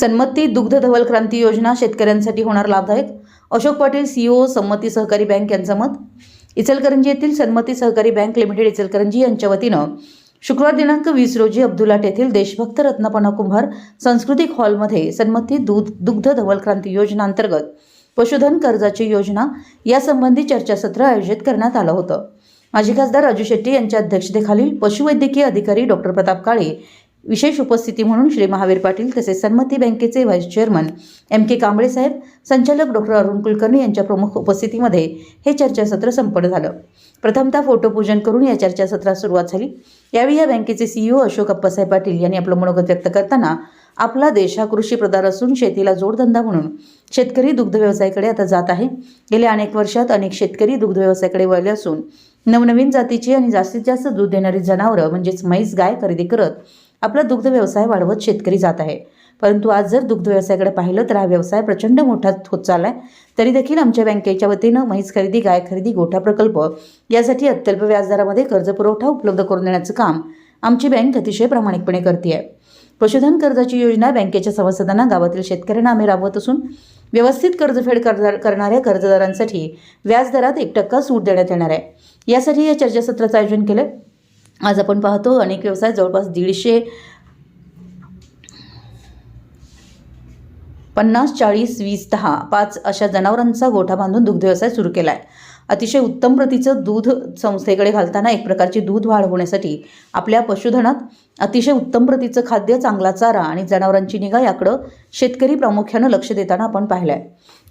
सन्मती दुग्ध धवल क्रांती योजना शेतकऱ्यांसाठी होणार लाभदायक. अशोक पाटील सीईओ संमती सहकारी बँक यांचं मत. इचलकरंजी येथील सन्मती सहकारी बँक लिमिटेड इचलकरंजी यांच्या वतीनं शुक्रवार दिनांक वीस रोजी अब्दुलाट येथील देशभक्त रत्नपणा कुंभार सांस्कृतिक हॉलमध्ये सन्मती दूध दुग्ध धवल क्रांती योजना अंतर्गत पशुधन कर्जाची योजना यासंबंधी चर्चासत्र आयोजित करण्यात आलं होतं. माजी खासदार राजू शेट्टी यांच्या अध्यक्षतेखालील पशुवैद्यकीय अधिकारी डॉक्टर प्रताप काळे विशेष उपस्थिती म्हणून श्री महावीर पाटील तसेच सन्मती बँकेचे vice chairman M K Kamble साहेब संचालक डॉक्टर अरुण कुलकर्णी यांच्या प्रमुख उपस्थितीमध्ये हे चर्चासत्र संपन्न झालं. प्रथमतः फोटोपूजन करून या चर्चासत्रास सुरुवात झाली. यावेळी या बँकेचे सीईओ अशोक अप्पासाहेब पाटील यांनी आपलं मनोगत व्यक्त करताना आपला देश हा कृषी प्रधान असून शेतीला जोडधंदा म्हणून शेतकरी दुग्ध व्यवसायाकडे आता जात आहे. गेल्या अनेक वर्षात अनेक शेतकरी दुग्ध व्यवसायाकडे वळले असून नवनवीन जातीची आणि जास्तीत जास्त दूध देणारी जनावरं म्हणजेच म्हैस गाय खरेदी करत आपला दुग्ध व्यवसाय वाढवत शेतकरी जात आहे. परंतु आज जर दुग्ध व्यवसायाकडे पाहिलं तर हा व्यवसाय प्रचंड मोठा होत चालला आहे तरी देखील आमच्या बँकेच्या वतीनं म्हैस खरेदी गाय खरेदी गोठा प्रकल्प यासाठी अत्यल्प व्याजदरामध्ये कर्ज पुरवठा उपलब्ध करून देण्याचं काम आमची बँक अतिशय प्रामाणिकपणे करते आहे पशुधन कर्जाची योजना बँकेच्या सभासदांना गावातील शेतकऱ्यांना आम्ही राबवत असून व्यवस्थित कर्जफेड करणार करणाऱ्या कर्जदारांसाठी व्याजदरात एक टक्का सूट देण्यात येणार आहे. यासाठी या चर्चासत्राचं आयोजन केलं आज आपण पाहतो अनेक व्यवसाय जवळपास दीडशे पन्नास चाळीस वीस दहा पाच अशा जनावरांचा गोठा बांधून दुग्ध व्यवसाय सुरू केला आहे अतिशय उत्तम प्रतीचं दूध संस्थेकडे घालताना एक प्रकारची दूध वाढ होण्यासाठी आपल्या पशुधनात अतिशय उत्तम प्रतीचं खाद्य चांगला चारा आणि जनावरांची निगा याकडं शेतकरी प्रामुख्यानं लक्ष देताना आपण पाहिलं आहे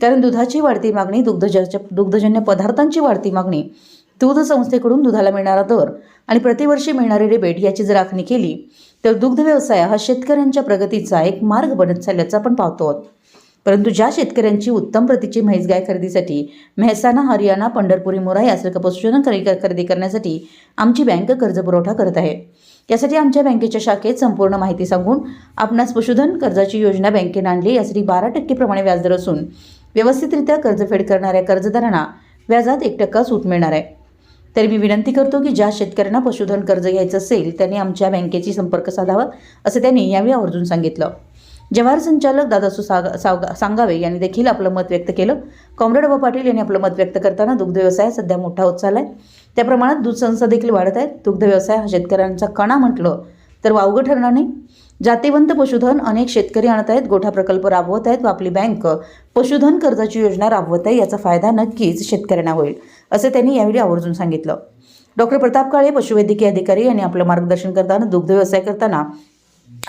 कारण दुधाची वाढती मागणी दुग्धजच्या दुग्धजन्य पदार्थांची वाढती मागणी दूध संस्थेकडून दुधाला मिळणारा दर आणि प्रतिवर्षी मिळणारी रिबेट याची जर आखणी केली तर दुग्ध व्यवसाय हा शेतकऱ्यांच्या प्रगतीचा एक मार्ग बनत चालल्याचा आपण पाहतो आहोत. परंतु ज्या शेतकऱ्यांची उत्तम प्रतीची म्हैस गाय खरेदीसाठी मेहसाणा हरियाणा पंढरपुरी मोरा यासारख्या पशुधन खरेदी खरेदी करण्यासाठी आमची बँक कर्ज पुरवठा करत आहे. यासाठी आमच्या बँकेच्या शाखेत संपूर्ण माहिती सांगून आपणास पशुधन कर्जाची योजना बँकेने आणली. यासाठी बारा टक्केप्रमाणे व्याजदर असून व्यवस्थितरित्या कर्जफेड करणाऱ्या कर्जदारांना व्याजात एक टक्का सूट मिळणार आहे. तरी मी विनंती करतो की ज्या शेतकऱ्यांना पशुधन कर्ज घ्यायचं असेल त्यांनी आमच्या बँकेची संपर्क साधावा असं त्यांनी यावेळी आवर्जून सांगितलं. जवाहर संचालक दादासू सागा सावगा सांगावे यांनी देखील आपलं मत व्यक्त केलं. कॉम्रेड बाबा पाटील यांनी आपलं मत व्यक्त करताना दुग्ध व्यवसाय सध्या मोठा होत चालला आहे त्या प्रमाणात दूध संस्था देखील वाढत आहेत. दुग्ध व्यवसाय हा शेतकऱ्यांचा कणा म्हटलं तर वावगं ठरणार नाही. जातीवंत पशुधन अनेक शेतकरी आणत आहेत. गोठा प्रकल्प राबवत आहेत व आपली बँक पशुधन कर्जाची योजना राबवत आहे. याचा फायदा नक्कीच शेतकऱ्यांना होईल असं त्यांनी यावेळी आवर्जून सांगितलं. डॉक्टर प्रताप काळे पशुवैद्यकीय अधिकारी यांनी आपलं मार्गदर्शन करताना दुग्ध व्यवसाय करताना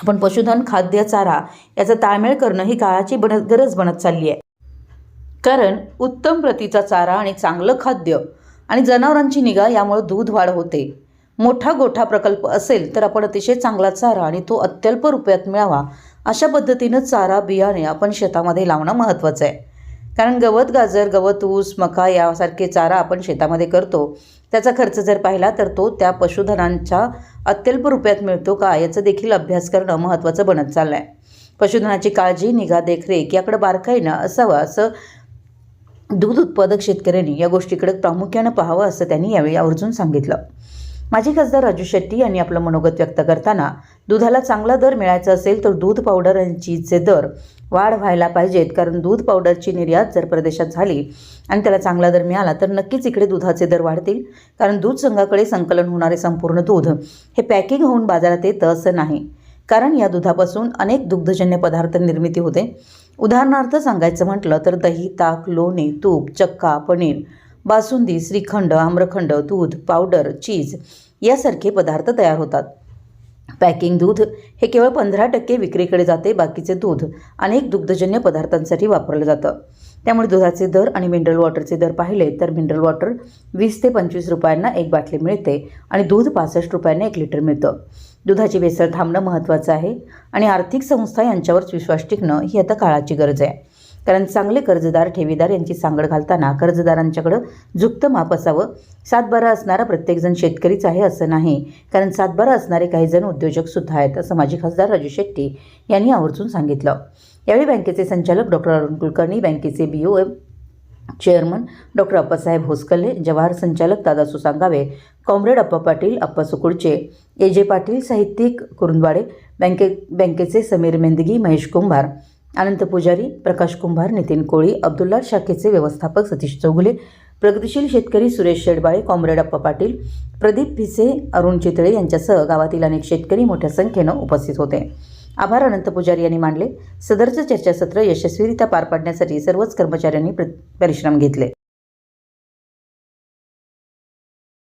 आपण पशुधन खाद्य चारा याचा ताळमेळ करणं ही काळाची बन गरज बनत चालली आहे. कारण उत्तम प्रतीचा चारा आणि चांगलं खाद्य आणि जनावरांची निगा यामुळे दूध वाढ होते. मोठा गोठा प्रकल्प असेल तर आपण अतिशय चांगला चारा आणि तो अत्यल्प रुपयात मिळावा अशा पद्धतीनं चारा बियाणे आपण शेतामध्ये लावणं महत्त्वाचं आहे. कारण गवत गाजर गवत ऊस मका यासारखे चारा आपण शेतामध्ये करतो. त्याचा खर्च जर पाहिला तर तो त्या पशुधनांच्या अत्यल्प रुपयात मिळतो का याचा देखील अभ्यास करणं महत्त्वाचं बनत चाललं आहे पशुधनाची काळजी निगा देखरेख याकडे बारकाईनं असावं असं दूध उत्पादक शेतकऱ्यांनी या गोष्टीकडे प्रामुख्यानं पाहावं असं त्यांनी यावेळी आवर्जून सांगितलं. माजी खासदार राजू शेट्टी यांनी आपलं मनोगत व्यक्त करताना दुधाला चांगला दर मिळायचा असेल तर दूध पावडर चीजचे दर वाढ व्हायला पाहिजेत. कारण दूध पावडरची निर्यात जर प्रदेशात झाली आणि त्याला चांगला दर मिळाला तर नक्कीच इकडे दुधाचे दर वाढतील. कारण दूध संघाकडे संकलन होणारे संपूर्ण दूध हे पॅकिंग होऊन बाजारात येतं असं नाही. कारण या दुधापासून अनेक दुग्धजन्य पदार्थ निर्मिती होते. उदाहरणार्थ सांगायचं म्हटलं तर दही ताक लोणी तूप चक्का पनीर बासुंदी श्रीखंड आम्रखंड दूध पावडर चीज यासारखे पदार्थ तयार होतात. पॅकिंग दूध हे केवळ पंधरा टक्के विक्रीकडे जाते बाकीचे दूध अनेक दुग्धजन्य पदार्थांसाठी वापरलं जातं. त्यामुळे दुधाचे दर आणि मिनरल वॉटरचे दर पाहिले तर मिनरल वॉटर वीस ते पंचवीस रुपयांना एक बाटली मिळते आणि दूध पासष्ट रुपयांना एक लिटर मिळतं. दुधाची भेसळ थांबणं महत्त्वाचं आहे आणि आर्थिक संस्था यांच्यावरच विश्वास टिकणं ही आता काळाची गरज आहे. कारण चांगले कर्जदार ठेवीदार यांची सांगड घालताना कर्जदारांच्याकडं झुकतं माप असावं. सातबारा असणारा प्रत्येकजण शेतकरीच आहे असं नाही. कारण सातबारा असणारे काही जण उद्योजकसुद्धा आहेत असं माजी खासदार राजू शेट्टी यांनी आवर्जून सांगितलं. यावेळी बँकेचे संचालक डॉक्टर अरुण कुलकर्णी बँकेचे B O M chairman doctor Appasaheb Hoskalle Jawahar संचालक दादा सांगावे कॉम्रेड अप्पा पाटील अप्पा सुकुडचे ए जे पाटील साहित्यिक कुरुंदवाडे बँके बँकेचे समीर मेंदगी महेश कुंभार अनंत पुजारी प्रकाश कुंभार नितीन कोळी अब्दुल्ला शाखेचे व्यवस्थापक सतीश चौगुले प्रगतिशील शेतकरी सुरेश शेडबाळे कॉम्रेड अप्पा पाटील प्रदीप भिसे अरुण चितळे यांच्यासह गावातील अनेक शेतकरी मोठ्या संख्येनं उपस्थित होते. आभार अनंत पुजारी यांनी मानले. सदरचं चर्चासत्र यशस्वीरित्या पार पाडण्यासाठी सर्वच कर्मचाऱ्यांनी परिश्रम घेतले.